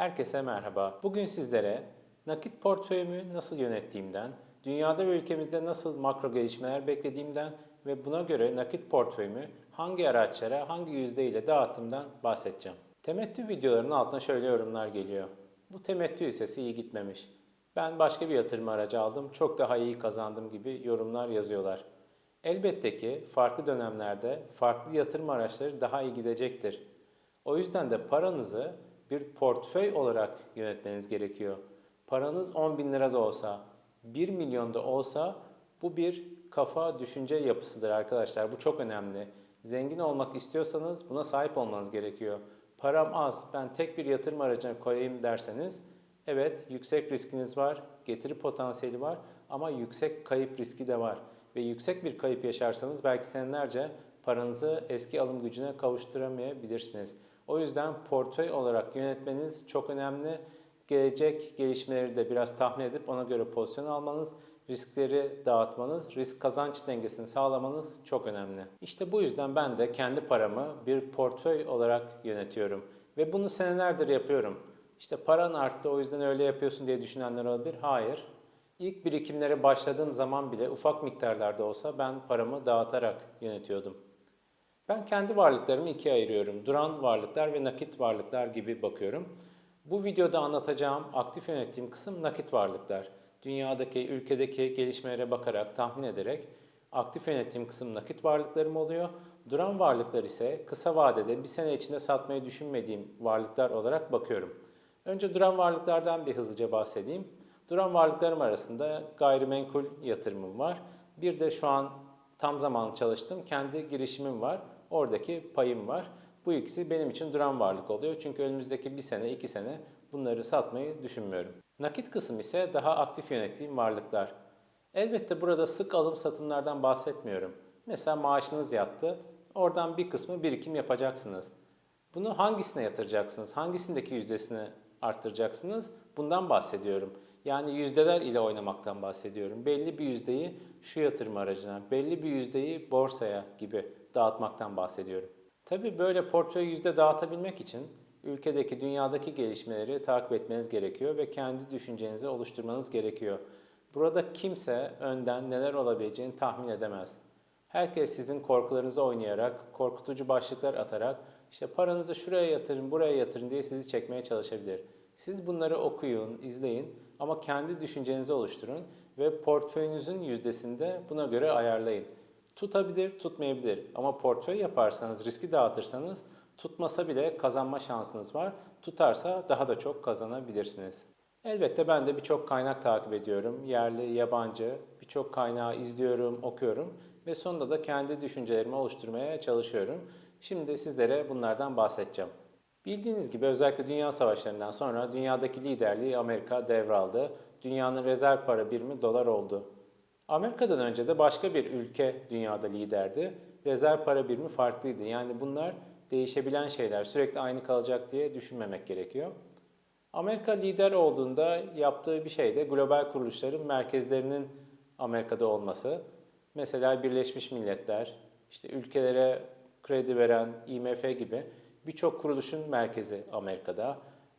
Herkese merhaba. Bugün sizlere nakit portföyümü nasıl yönettiğimden, dünyada ve ülkemizde nasıl makro gelişmeler beklediğimden ve buna göre nakit portföyümü hangi araçlara, hangi yüzde ile dağıttığımdan bahsedeceğim. Temettü videolarının altına şöyle yorumlar geliyor. Bu temettü hissesi iyi gitmemiş. Ben başka bir yatırım aracı aldım, çok daha iyi kazandım gibi yorumlar yazıyorlar. Elbette ki farklı dönemlerde farklı yatırım araçları daha iyi gidecektir. O yüzden de paranızı bir portföy olarak yönetmeniz gerekiyor. Paranız 10 bin lira da olsa, 1 milyon da olsa bu bir kafa düşünce yapısıdır arkadaşlar. Bu çok önemli. Zengin olmak istiyorsanız buna sahip olmanız gerekiyor. Param az, ben tek bir yatırım aracına koyayım derseniz evet yüksek riskiniz var, getiri potansiyeli var ama yüksek kayıp riski de var. Ve yüksek bir kayıp yaşarsanız belki senelerce paranızı eski alım gücüne kavuşturamayabilirsiniz. O yüzden portföy olarak yönetmeniz çok önemli. Gelecek gelişmeleri de biraz tahmin edip ona göre pozisyon almanız, riskleri dağıtmanız, risk kazanç dengesini sağlamanız çok önemli. İşte bu yüzden ben de kendi paramı bir portföy olarak yönetiyorum. Ve bunu senelerdir yapıyorum. İşte paran arttı o yüzden öyle yapıyorsun diye düşünenler olabilir. Hayır. İlk birikimlere başladığım zaman bile ufak miktarlarda olsa ben paramı dağıtarak yönetiyordum. Ben kendi varlıklarımı ikiye ayırıyorum. Duran varlıklar ve nakit varlıklar gibi bakıyorum. Bu videoda anlatacağım aktif yönettiğim kısım nakit varlıklar. Dünyadaki, ülkedeki gelişmelere bakarak, tahmin ederek aktif yönettiğim kısım nakit varlıklarım oluyor. Duran varlıklar ise kısa vadede bir sene içinde satmayı düşünmediğim varlıklar olarak bakıyorum. Önce duran varlıklardan bir hızlıca bahsedeyim. Duran varlıklarım arasında gayrimenkul yatırımım var. Bir de şu an tam zamanlı çalıştığım kendi girişimim var. Oradaki payım var. Bu ikisi benim için duran varlık oluyor. Çünkü önümüzdeki bir sene, iki sene bunları satmayı düşünmüyorum. Nakit kısım ise daha aktif yönettiğim varlıklar. Elbette burada sık alım satımlardan bahsetmiyorum. Mesela maaşınız yattı. Oradan bir kısmı birikim yapacaksınız. Bunu hangisine yatıracaksınız? Hangisindeki yüzdesini arttıracaksınız? Bundan bahsediyorum. Yani yüzdeler ile oynamaktan bahsediyorum. Belli bir yüzdeyi şu yatırım aracına, belli bir yüzdeyi borsaya gibi dağıtmaktan bahsediyorum. Tabii böyle portföy yüzde dağıtabilmek için ülkedeki, dünyadaki gelişmeleri takip etmeniz gerekiyor ve kendi düşüncenizi oluşturmanız gerekiyor. Burada kimse önden neler olabileceğini tahmin edemez. Herkes sizin korkularınızı oynayarak, korkutucu başlıklar atarak işte paranızı şuraya yatırın, buraya yatırın diye sizi çekmeye çalışabilir. Siz bunları okuyun, izleyin ama kendi düşüncenizi oluşturun ve portföyünüzün yüzdesinde buna göre ayarlayın. Tutabilir, tutmayabilir ama portföy yaparsanız, riski dağıtırsanız tutmasa bile kazanma şansınız var. Tutarsa daha da çok kazanabilirsiniz. Elbette ben de birçok kaynak takip ediyorum. Yerli, yabancı, birçok kaynağı izliyorum, okuyorum ve sonunda da kendi düşüncelerimi oluşturmaya çalışıyorum. Şimdi sizlere bunlardan bahsedeceğim. Bildiğiniz gibi özellikle dünya savaşlarından sonra dünyadaki liderliği Amerika devraldı. Dünyanın rezerv para birimi dolar oldu. Amerika'dan önce de başka bir ülke dünyada liderdi. Rezerv para birimi farklıydı. Yani bunlar değişebilen şeyler. Sürekli aynı kalacak diye düşünmemek gerekiyor. Amerika lider olduğunda yaptığı bir şey de global kuruluşların merkezlerinin Amerika'da olması. Mesela Birleşmiş Milletler, işte ülkelere kredi veren IMF gibi birçok kuruluşun merkezi Amerika'da.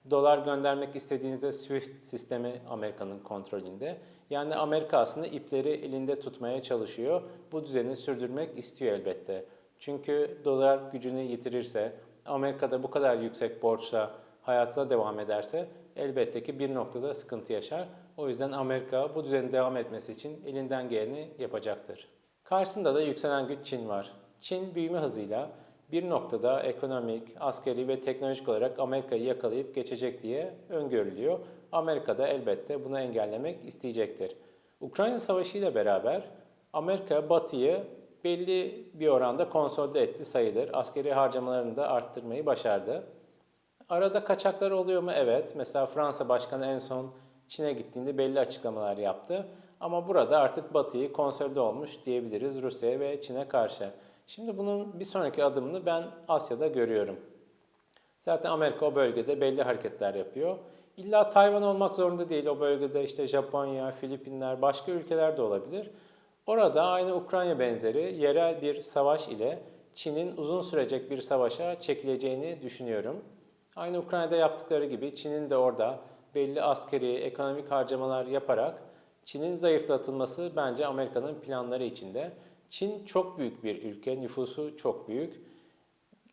Dolar göndermek istediğinizde SWIFT sistemi Amerika'nın kontrolünde. Yani Amerika aslında ipleri elinde tutmaya çalışıyor. Bu düzeni sürdürmek istiyor elbette. Çünkü dolar gücünü yitirirse, Amerika'da bu kadar yüksek borçla hayatına devam ederse elbette ki bir noktada sıkıntı yaşar. O yüzden Amerika bu düzenin devam etmesi için elinden geleni yapacaktır. Karşısında da yükselen güç Çin var. Çin büyüme hızıyla bir noktada ekonomik, askeri ve teknolojik olarak Amerika'yı yakalayıp geçecek diye öngörülüyor. Amerika da elbette bunu engellemek isteyecektir. Ukrayna Savaşı ile beraber Amerika Batı'yı belli bir oranda konsolide etti sayılır. Askeri harcamalarını da arttırmayı başardı. Arada kaçaklar oluyor mu? Evet. Mesela Fransa Başkanı en son Çin'e gittiğinde belli açıklamalar yaptı. Ama burada artık Batı'yı konsolide olmuş diyebiliriz Rusya'ya ve Çin'e karşı. Şimdi bunun bir sonraki adımını ben Asya'da görüyorum. Zaten Amerika o bölgede belli hareketler yapıyor. İlla Tayvan olmak zorunda değil. O bölgede işte Japonya, Filipinler, başka ülkeler de olabilir. Orada aynı Ukrayna benzeri yerel bir savaş ile Çin'in uzun sürecek bir savaşa çekileceğini düşünüyorum. Aynı Ukrayna'da yaptıkları gibi Çin'in de orada belli askeri, ekonomik harcamalar yaparak Çin'in zayıflatılması bence Amerika'nın planları içinde. Çin çok büyük bir ülke, nüfusu çok büyük.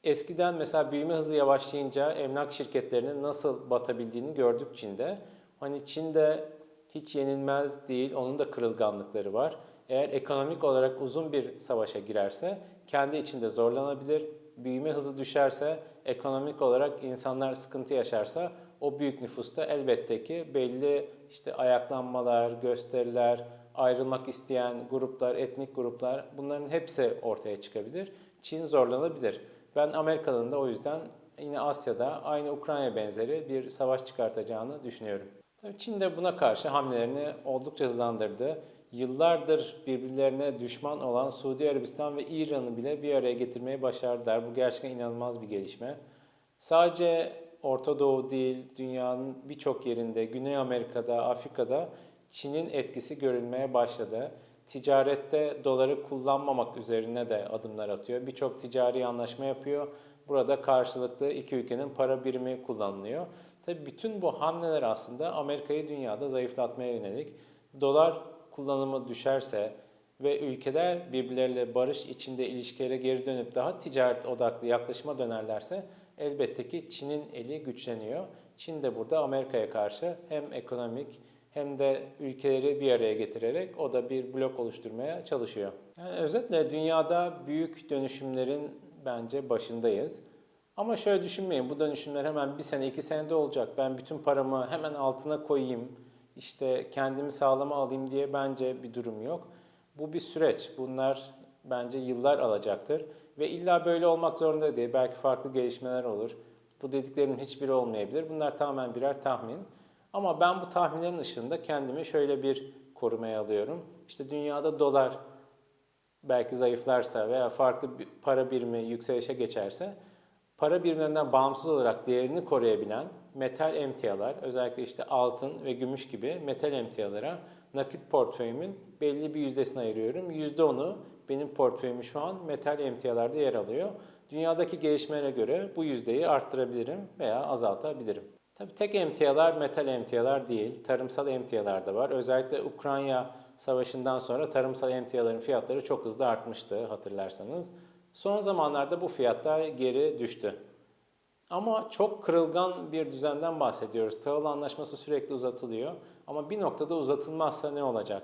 Eskiden mesela büyüme hızı yavaşlayınca emlak şirketlerinin nasıl batabildiğini gördük Çin'de. Hani Çin'de hiç yenilmez değil, onun da kırılganlıkları var. Eğer ekonomik olarak uzun bir savaşa girerse kendi içinde zorlanabilir. Büyüme hızı düşerse, ekonomik olarak insanlar sıkıntı yaşarsa o büyük nüfusta elbette ki belli işte ayaklanmalar, gösteriler, ayrılmak isteyen gruplar, etnik gruplar bunların hepsi ortaya çıkabilir. Çin zorlanabilir. Ben Amerika'nın da o yüzden yine Asya'da aynı Ukrayna benzeri bir savaş çıkartacağını düşünüyorum. Tabii Çin de buna karşı hamlelerini oldukça hızlandırdı. Yıllardır birbirlerine düşman olan Suudi Arabistan ve İran'ı bile bir araya getirmeyi başardılar. Bu gerçekten inanılmaz bir gelişme. Sadece Orta Doğu değil, dünyanın birçok yerinde, Güney Amerika'da, Afrika'da Çin'in etkisi görülmeye başladı. Ticarette doları kullanmamak üzerine de adımlar atıyor. Birçok ticari anlaşma yapıyor. Burada karşılıklı iki ülkenin para birimi kullanılıyor. Tabii bütün bu hamleler aslında Amerika'yı dünyada zayıflatmaya yönelik. Dolar kullanımı düşerse ve ülkeler birbirleriyle barış içinde ilişkilere geri dönüp daha ticaret odaklı yaklaşıma dönerlerse elbette ki Çin'in eli güçleniyor. Çin de burada Amerika'ya karşı hem ekonomik hem de ülkeleri bir araya getirerek o da bir blok oluşturmaya çalışıyor. Yani özetle dünyada büyük dönüşümlerin bence başındayız. Ama şöyle düşünmeyin bu dönüşümler hemen bir sene iki senede olacak. Ben bütün paramı hemen altına koyayım, işte kendimi sağlama alayım diye bence bir durum yok. Bu bir süreç. Bunlar bence yıllar alacaktır. Ve illa böyle olmak zorunda değil. Belki farklı gelişmeler olur. Bu dediklerimin hiçbiri olmayabilir. Bunlar tamamen birer tahmin. Ama ben bu tahminlerin ışığında kendimi şöyle bir korumaya alıyorum. İşte dünyada dolar belki zayıflarsa veya farklı bir para birimi yükselişe geçerse para birimlerinden bağımsız olarak değerini koruyabilen metal emtialar, özellikle işte altın ve gümüş gibi metal emtialara nakit portföyümün belli bir yüzdesini ayırıyorum. %10'u benim portföyüm şu an metal emtialarda yer alıyor. Dünyadaki gelişmelere göre bu yüzdeyi arttırabilirim veya azaltabilirim. Tabii tek emtialar metal emtialar değil, tarımsal emtialar da var. Özellikle Ukrayna Savaşı'ndan sonra tarımsal emtiaların fiyatları çok hızlı artmıştı hatırlarsanız. Son zamanlarda bu fiyatlar geri düştü. Ama çok kırılgan bir düzenden bahsediyoruz. Tahıl anlaşması sürekli uzatılıyor. Ama bir noktada uzatılmazsa ne olacak?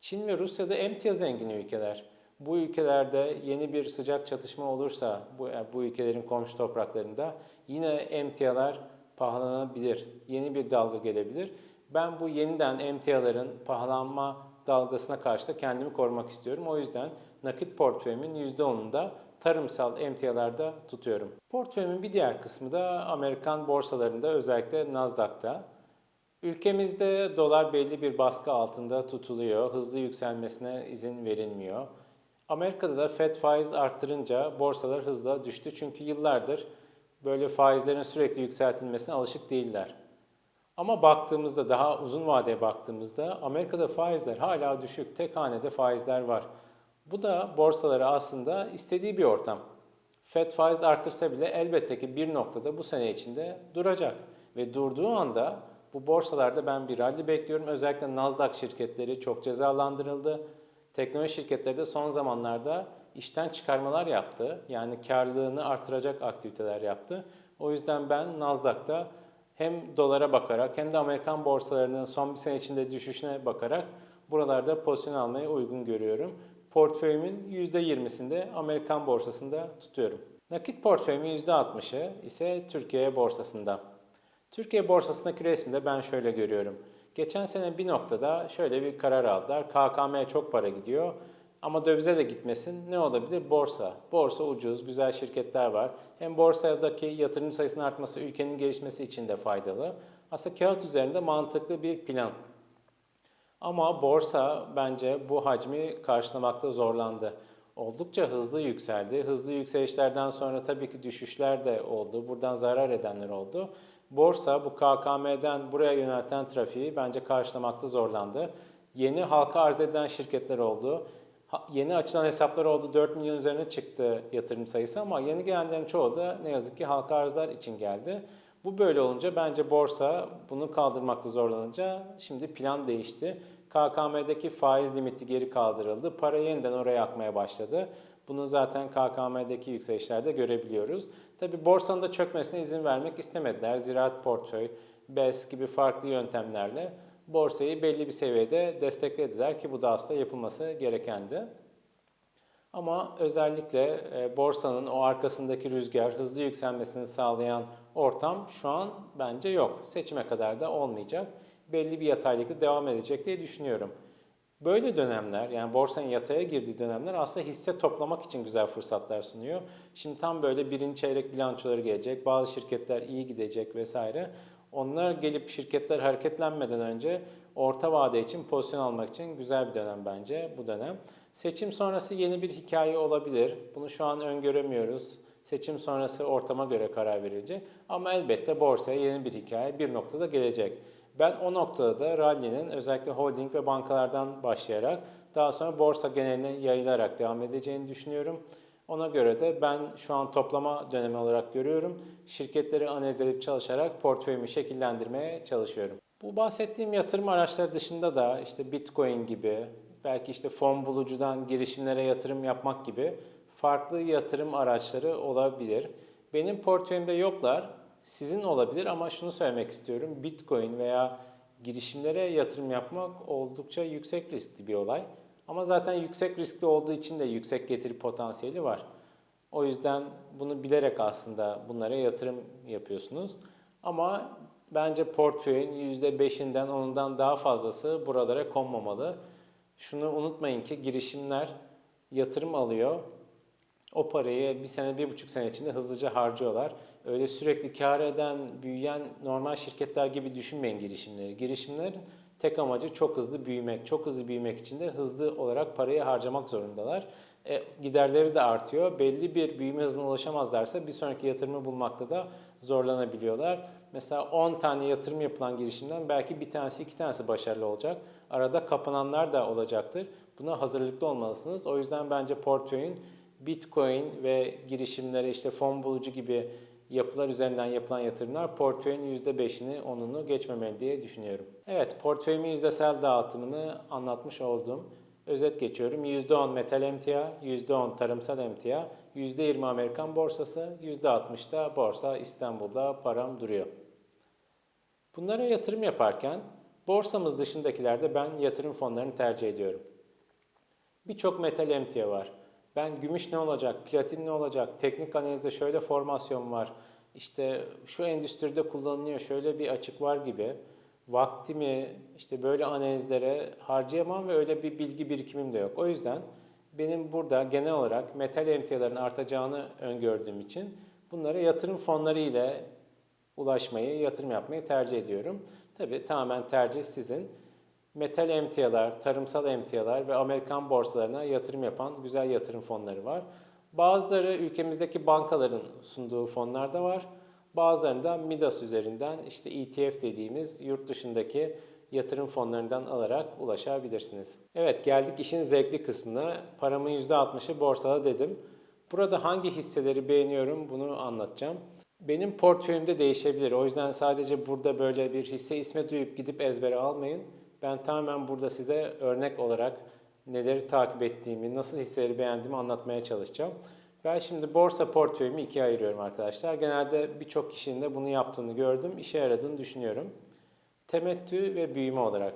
Çin ve Rusya da emtia zengin ülkeler. Bu ülkelerde yeni bir sıcak çatışma olursa bu, bu ülkelerin komşu topraklarında yine emtialar pahalanabilir. Yeni bir dalga gelebilir. Ben bu yeniden emtiaların pahalanma dalgasına karşı da kendimi korumak istiyorum. O yüzden nakit portföyümün %10'unda tarımsal emtialarda tutuyorum. Portföyümün bir diğer kısmı da Amerikan borsalarında özellikle Nasdaq'ta. Ülkemizde dolar belli bir baskı altında tutuluyor. Hızlı yükselmesine izin verilmiyor. Amerika'da da Fed faiz arttırınca borsalar hızla düştü. Çünkü yıllardır böyle faizlerin sürekli yükseltilmesine alışık değiller. Ama baktığımızda daha uzun vadeye baktığımızda Amerika'da faizler hala düşük. Tek hanede faizler var. Bu da borsaları aslında istediği bir ortam. Fed faiz artırsa bile elbette ki bir noktada bu sene içinde duracak. Ve durduğu anda bu borsalarda ben bir rally bekliyorum. Özellikle Nasdaq şirketleri çok cezalandırıldı. Teknoloji şirketleri de son zamanlarda işten çıkarmalar yaptı. Yani karlılığını artıracak aktiviteler yaptı. O yüzden ben Nasdaq'ta hem dolara bakarak hem de Amerikan borsalarının son bir sene içinde düşüşüne bakarak buralarda pozisyon almayı uygun görüyorum. Portföyümün %20'sinde Amerikan borsasında tutuyorum. Nakit portföyümün %60'ı ise Türkiye borsasında. Türkiye borsasındaki resmi de ben şöyle görüyorum. Geçen sene bir noktada şöyle bir karar aldılar. KKM'ye çok para gidiyor. Ama dövize de gitmesin. Ne olabilir? Borsa. Borsa ucuz, güzel şirketler var. Hem borsadaki yatırım sayısının artması ülkenin gelişmesi için de faydalı. Aslında kağıt üzerinde mantıklı bir plan. Ama borsa bence bu hacmi karşılamakta zorlandı. Oldukça hızlı yükseldi. Hızlı yükselişlerden sonra tabii ki düşüşler de oldu. Buradan zarar edenler oldu. Borsa bu KKM'den buraya yönelten trafiği bence karşılamakta zorlandı. Yeni halka arz eden şirketler oldu. Yeni açılan hesaplar oldu 4 milyon üzerine çıktı yatırım sayısı ama yeni gelenlerin çoğu da ne yazık ki halka arzlar için geldi. Bu böyle olunca bence borsa bunu kaldırmakta zorlanınca şimdi plan değişti. KKM'deki faiz limiti geri kaldırıldı. Para yeniden oraya akmaya başladı. Bunu zaten KKM'deki yükselişlerde görebiliyoruz. Tabi borsanın da çökmesine izin vermek istemediler. Ziraat portföy, BES gibi farklı yöntemlerle borsayı belli bir seviyede desteklediler ki bu da aslında yapılması gerekendi. Ama özellikle e, borsanın o arkasındaki rüzgar, hızlı yükselmesini sağlayan ortam şu an bence yok. Seçime kadar da olmayacak. Belli bir yataylıkta devam edecek diye düşünüyorum. Böyle dönemler yani borsanın yataya girdiği dönemler aslında hisse toplamak için güzel fırsatlar sunuyor. Şimdi tam böyle birinci çeyrek bilançoları gelecek, bazı şirketler iyi gidecek vesaire. Onlar gelip şirketler hareketlenmeden önce orta vade için pozisyon almak için güzel bir dönem bence bu dönem. Seçim sonrası yeni bir hikaye olabilir. Bunu şu an öngöremiyoruz. Seçim sonrası ortama göre karar verilecek. Ama elbette borsaya yeni bir hikaye bir noktada gelecek. Ben o noktada da rally'nin özellikle holding ve bankalardan başlayarak daha sonra borsa geneline yayılarak devam edeceğini düşünüyorum. Ona göre de ben şu an toplama dönemi olarak görüyorum. Şirketleri analiz edip çalışarak portföyümü şekillendirmeye çalışıyorum. Bu bahsettiğim yatırım araçları dışında da işte Bitcoin gibi, belki işte fon bulucudan girişimlere yatırım yapmak gibi farklı yatırım araçları olabilir. Benim portföyümde yoklar. Sizin olabilir ama şunu söylemek istiyorum. Bitcoin veya girişimlere yatırım yapmak oldukça yüksek riskli bir olay. Ama zaten yüksek riskli olduğu için de yüksek getiri potansiyeli var. O yüzden bunu bilerek aslında bunlara yatırım yapıyorsunuz. Ama bence portföyün %5'inden 10'undan daha fazlası buralara konmamalı. Şunu unutmayın ki girişimler yatırım alıyor. O parayı bir sene, bir buçuk sene içinde hızlıca harcıyorlar. Öyle sürekli kar eden, büyüyen normal şirketler gibi düşünmeyin girişimleri. Girişimlerin tek amacı çok hızlı büyümek. Çok hızlı büyümek için de hızlı olarak parayı harcamak zorundalar. E, giderleri de artıyor. Belli bir büyüme hızına ulaşamazlarsa bir sonraki yatırımı bulmakta da zorlanabiliyorlar. Mesela 10 tane yatırım yapılan girişimden belki bir tanesi iki tanesi başarılı olacak. Arada kapananlar da olacaktır. Buna hazırlıklı olmalısınız. O yüzden bence portföyün Bitcoin ve girişimlere işte fon bulucu gibi yapılar üzerinden yapılan yatırımlar portföyün %5'ini 10'unu geçmemeli diye düşünüyorum. Evet portföyümün yüzdesel dağıtımını anlatmış oldum. Özet geçiyorum. %10 metal emtia, %10 tarımsal emtia, %20 Amerikan borsası, %60 da borsa İstanbul'da param duruyor. Bunlara yatırım yaparken borsamız dışındakilerde ben yatırım fonlarını tercih ediyorum. Birçok metal emtia var. Ben gümüş ne olacak, platin ne olacak, teknik analizde şöyle formasyon var, işte şu endüstride kullanılıyor, şöyle bir açık var gibi vaktimi işte böyle analizlere harcayamam ve öyle bir bilgi birikimim de yok. O yüzden benim burada genel olarak metal emtiaların artacağını öngördüğüm için bunlara yatırım fonları ile ulaşmayı, yatırım yapmayı tercih ediyorum. Tabii tamamen tercih sizin. Metal emtialar, tarımsal emtialar ve Amerikan borsalarına yatırım yapan güzel yatırım fonları var. Bazıları ülkemizdeki bankaların sunduğu fonlar da var. Bazılarında Midas üzerinden işte ETF dediğimiz yurt dışındaki yatırım fonlarından alarak ulaşabilirsiniz. Evet geldik işin zevkli kısmına. Paramın %60'ı borsada dedim. Burada hangi hisseleri beğeniyorum bunu anlatacağım. Benim portföyümde değişebilir. O yüzden sadece burada böyle bir hisse ismi duyup gidip ezbere almayın. Ben tamamen burada size örnek olarak neleri takip ettiğimi, nasıl hisseleri beğendiğimi anlatmaya çalışacağım. Ben şimdi borsa portföyümü ikiye ayırıyorum arkadaşlar. Genelde birçok kişinin de bunu yaptığını gördüm, işe yaradığını düşünüyorum. Temettü ve büyüme olarak.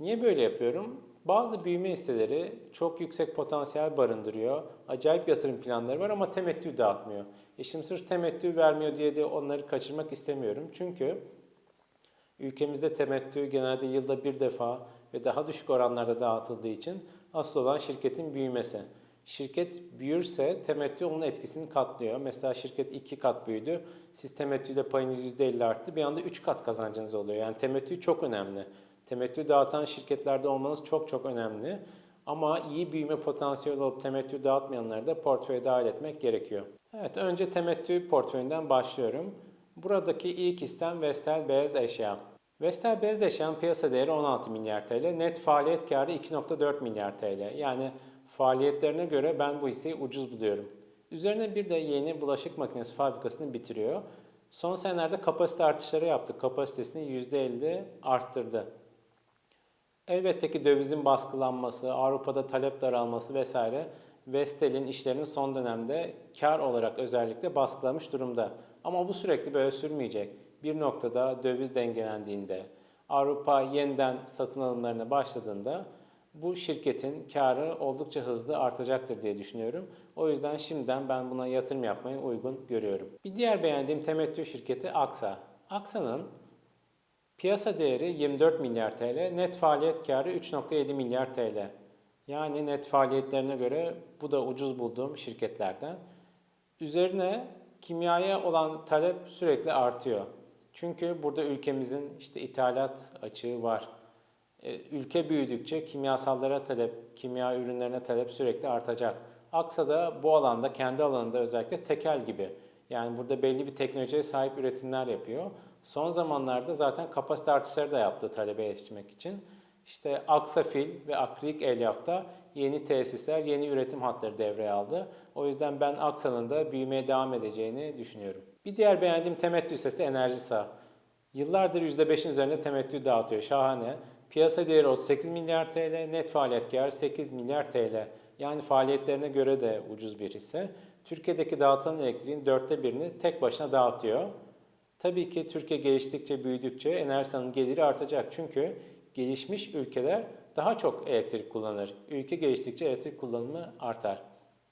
Niye böyle yapıyorum? Bazı büyüme hisseleri çok yüksek potansiyel barındırıyor. Acayip yatırım planları var ama temettü dağıtmıyor. E şimdi sırf temettü vermiyor diye de onları kaçırmak istemiyorum. Çünkü ülkemizde temettü genelde yılda bir defa ve daha düşük oranlarda dağıtıldığı için asıl olan şirketin büyümesi. Şirket büyürse temettü onun etkisini katlıyor. Mesela şirket iki kat büyüdü. Siz temettüyle payınız %50 arttı. Bir anda 3 kat kazancınız oluyor. Yani temettü çok önemli. Temettü dağıtan şirketlerde olmanız çok çok önemli. Ama iyi büyüme potansiyeli olup temettü dağıtmayanları da portföye dahil etmek gerekiyor. Evet önce temettü portföyünden başlıyorum. Buradaki ilk istem Vestel Beyaz Eşya. Vestel Eşya'nın piyasa değeri 16 milyar TL, net faaliyet karı 2.4 milyar TL. Yani faaliyetlerine göre ben bu hisseyi ucuz buluyorum. Üzerine bir de yeni bulaşık makinesi fabrikasını bitiriyor. Son senelerde kapasite artışları yaptı. Kapasitesini %50 arttırdı. Elbette ki dövizin baskılanması, Avrupa'da talep daralması vesaire Vestel'in işlerini son dönemde kar olarak özellikle baskılamış durumda. Ama bu sürekli böyle sürmeyecek. Bir noktada döviz dengelendiğinde, Avrupa yeniden satın alımlarına başladığında bu şirketin karı oldukça hızlı artacaktır diye düşünüyorum. O yüzden şimdiden ben buna yatırım yapmayı uygun görüyorum. Bir diğer beğendiğim temettü şirketi Aksa. Aksa'nın piyasa değeri 24 milyar TL, net faaliyet karı 3.7 milyar TL. Yani net faaliyetlerine göre bu da ucuz bulduğum şirketlerden. Üzerine kimyaya olan talep sürekli artıyor. Çünkü burada ülkemizin işte ithalat açığı var. E, Ülke büyüdükçe kimyasallara talep, kimya ürünlerine talep sürekli artacak. Aksa da bu alanda, kendi alanında özellikle tekel gibi. Yani burada belli bir teknolojiye sahip üretimler yapıyor. Son zamanlarda zaten kapasite artışları da yaptı talebe yetişmek için. İşte Aksafil ve Akrilik Elyaf'ta yeni tesisler, yeni üretim hatları devreye aldı. O yüzden ben Aksa'nın da büyümeye devam edeceğini düşünüyorum. Bir diğer beğendiğim temettü hissesi Enerjisa. Yıllardır %5'in üzerinde temettü dağıtıyor. Şahane. Piyasa değeri 38 milyar TL, net faaliyet kar 8 milyar TL. Yani faaliyetlerine göre de ucuz bir hisse. Türkiye'deki dağıtılan elektriğin dörtte birini tek başına dağıtıyor. Tabii ki Türkiye geliştikçe, büyüdükçe Enerjisa'nın geliri artacak. Çünkü gelişmiş ülkeler daha çok elektrik kullanır. Ülke geliştikçe elektrik kullanımı artar.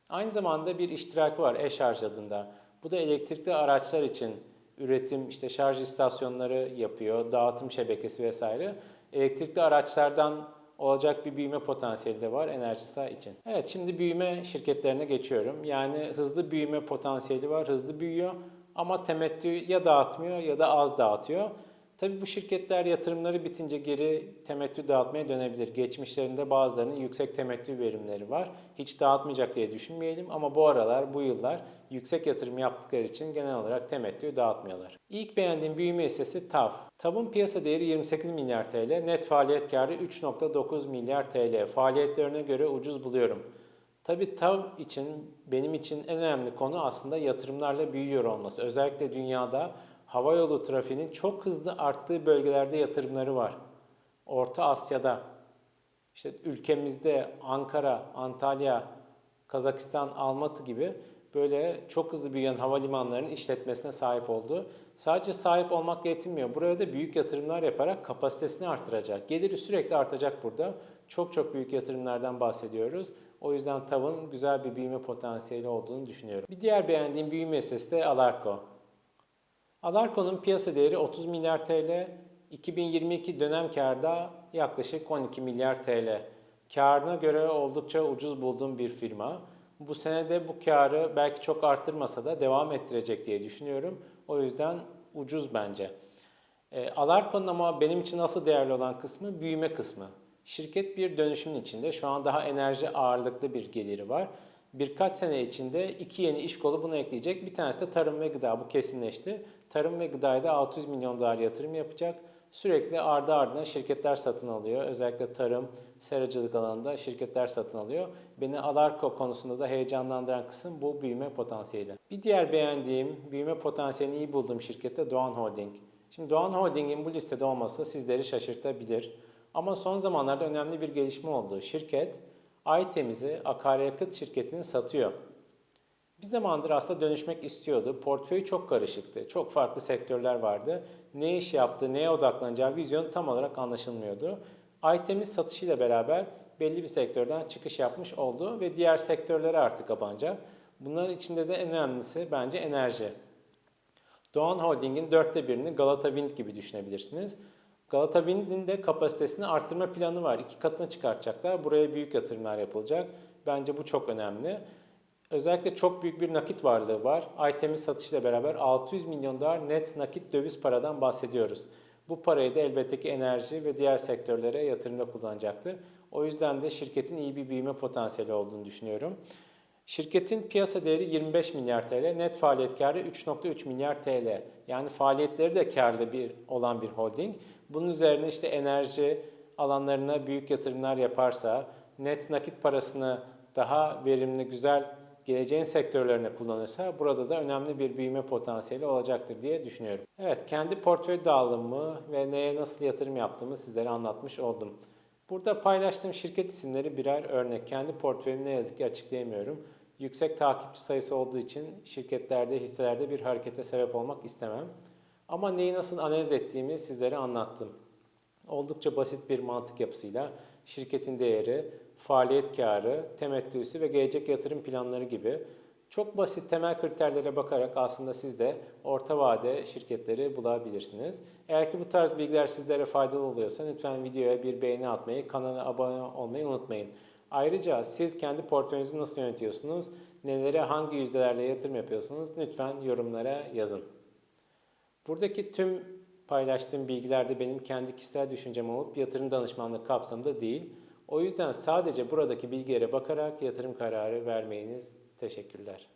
Aynı zamanda bir iştiraki var e-şarj adında. Bu da elektrikli araçlar için üretim, işte şarj istasyonları yapıyor, dağıtım şebekesi vesaire. Elektrikli araçlardan olacak bir büyüme potansiyeli de var Enerjisa için. Evet şimdi büyüme şirketlerine geçiyorum. Yani hızlı büyüme potansiyeli var, hızlı büyüyor ama temettü ya dağıtmıyor ya da az dağıtıyor. Tabii bu şirketler yatırımları bitince geri temettü dağıtmaya dönebilir. Geçmişlerinde bazılarının yüksek temettü verimleri var. Hiç dağıtmayacak diye düşünmeyelim ama bu aralar, bu yıllar yüksek yatırım yaptıkları için genel olarak temettü dağıtmıyorlar. İlk beğendiğim büyüme hissesi TAV. TAV'ın piyasa değeri 28 milyar TL, net faaliyet karı 3.9 milyar TL. Faaliyetlerine göre ucuz buluyorum. Tabii TAV için, benim için en önemli konu aslında yatırımlarla büyüyor olması. Özellikle dünyada havayolu trafiğinin çok hızlı arttığı bölgelerde yatırımları var. Orta Asya'da, işte ülkemizde Ankara, Antalya, Kazakistan, Almatı gibi böyle çok hızlı büyüyen havalimanlarının işletmesine sahip oldu. Sadece sahip olmakla yetinmiyor. Buraya da büyük yatırımlar yaparak kapasitesini artıracak. Geliri sürekli artacak burada. Çok çok büyük yatırımlardan bahsediyoruz. O yüzden TAV'ın güzel bir büyüme potansiyeli olduğunu düşünüyorum. Bir diğer beğendiğim büyüme hissesi de Alarko. Alarko'nun piyasa değeri 30 milyar TL, 2022 dönem karda yaklaşık 12 milyar TL. Karına göre oldukça ucuz bulduğum bir firma. Bu senede bu karı belki çok arttırmasa da devam ettirecek diye düşünüyorum. O yüzden ucuz bence. E, Alarko'nun ama benim için asıl değerli olan kısmı büyüme kısmı. Şirket bir dönüşümün içinde. Şu an daha enerji ağırlıklı bir geliri var. Birkaç sene içinde iki yeni iş kolu bunu ekleyecek. Bir tanesi de tarım ve gıda. Bu kesinleşti. Tarım ve gıdaya da 600 milyon dolar yatırım yapacak. Sürekli ardı ardına şirketler satın alıyor. Özellikle tarım, seracılık alanında şirketler satın alıyor. Beni Alarko konusunda da heyecanlandıran kısım bu büyüme potansiyeli. Bir diğer beğendiğim, büyüme potansiyelini iyi bulduğum şirket de Doğan Holding. Şimdi Doğan Holding'in bu listede olması sizleri şaşırtabilir. Ama son zamanlarda önemli bir gelişme oldu. Şirket Aytemiz'i akaryakıt şirketini satıyor. Bir zamandır aslında dönüşmek istiyordu. Portföyü çok karışıktı. Çok farklı sektörler vardı. Ne iş yaptı, neye odaklanacağı vizyon tam olarak anlaşılmıyordu. Aytemiz satışıyla beraber belli bir sektörden çıkış yapmış oldu ve diğer sektörlere artık abanacak. Bunların içinde de en önemlisi bence enerji. Doğan Holding'in dörtte birini Galata Wind gibi düşünebilirsiniz. Galata Wind'in de kapasitesini arttırma planı var. İki katına çıkartacaklar. Buraya büyük yatırımlar yapılacak. Bence bu çok önemli. Özellikle çok büyük bir nakit varlığı var. Aytemiz satışıyla beraber 600 milyon dolar net nakit döviz paradan bahsediyoruz. Bu parayı da elbette ki enerji ve diğer sektörlere yatırımda kullanacaktır. O yüzden de şirketin iyi bir büyüme potansiyeli olduğunu düşünüyorum. Şirketin piyasa değeri 25 milyar TL, net faaliyet karı 3.3 milyar TL. Yani faaliyetleri de karlı bir olan bir holding. Bunun üzerine işte enerji alanlarına büyük yatırımlar yaparsa, net nakit parasını daha verimli, güzel geleceğin sektörlerine kullanırsa burada da önemli bir büyüme potansiyeli olacaktır diye düşünüyorum. Evet, kendi portföy dağılımı ve neye nasıl yatırım yaptığımı sizlere anlatmış oldum. Burada paylaştığım şirket isimleri birer örnek. Kendi portföyümü ne yazık ki açıklayamıyorum. Yüksek takipçi sayısı olduğu için şirketlerde, hisselerde bir harekete sebep olmak istemem. Ama neyi nasıl analiz ettiğimi sizlere anlattım. Oldukça basit bir mantık yapısıyla şirketin değeri, faaliyet karı, temettüsü ve gelecek yatırım planları gibi çok basit temel kriterlere bakarak aslında siz de orta vade şirketleri bulabilirsiniz. Eğer ki bu tarz bilgiler sizlere faydalı oluyorsa lütfen videoya bir beğeni atmayı, kanala abone olmayı unutmayın. Ayrıca siz kendi portföyünüzü nasıl yönetiyorsunuz, nelere hangi yüzdelerle yatırım yapıyorsunuz lütfen yorumlara yazın. Buradaki tüm paylaştığım bilgiler de benim kendi kişisel düşüncem olup yatırım danışmanlığı kapsamında değil. O yüzden sadece buradaki bilgilere bakarak yatırım kararı vermeyiniz. Teşekkürler.